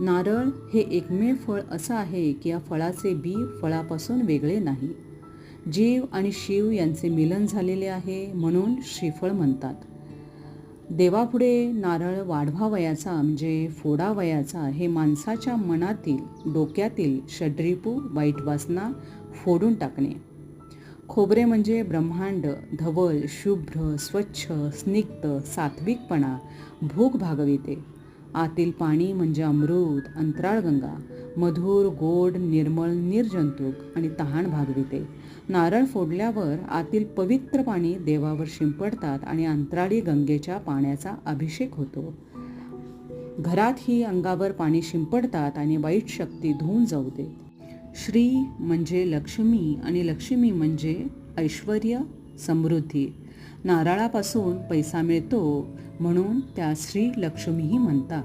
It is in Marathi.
नारळ हे एकमेव फळ असं आहे की या फळाचे बी फळापासून वेगळे नाही. जीव आणि शिव यांचे मिलन झालेले आहे म्हणून श्रीफळ म्हणतात. देवापुढे नारळ वाढवा वयाचा म्हणजे फोडावयाचा हे माणसाच्या मनातील डोक्यातील षड्रिपू वाईट वासना फोडून टाकणे. खोबरे म्हणजे ब्रह्मांड धवल शुभ्र स्वच्छ स्निग्ध सात्विकपणा भूक भागविते. आतील पाणी म्हणजे अमृत अंतराळगंगा मधुर गोड निर्मळ निर्जंतुक आणि तहान भागविते नारळ फोडल्यावर आतील पवित्र पाणी देवावर शिंपडतात आणि अंतराळी गंगेच्या पाण्याचा अभिषेक होतो. घरातही अंगावर पाणी शिंपडतात आणि वाईट शक्ती धुवून जाऊ देत. श्री म्हणजे लक्ष्मी आणि लक्ष्मी म्हणजे ऐश्वर समृद्धी. नारळापासून पैसा मिळतो म्हणून त्या श्री लक्ष्मीही म्हणतात.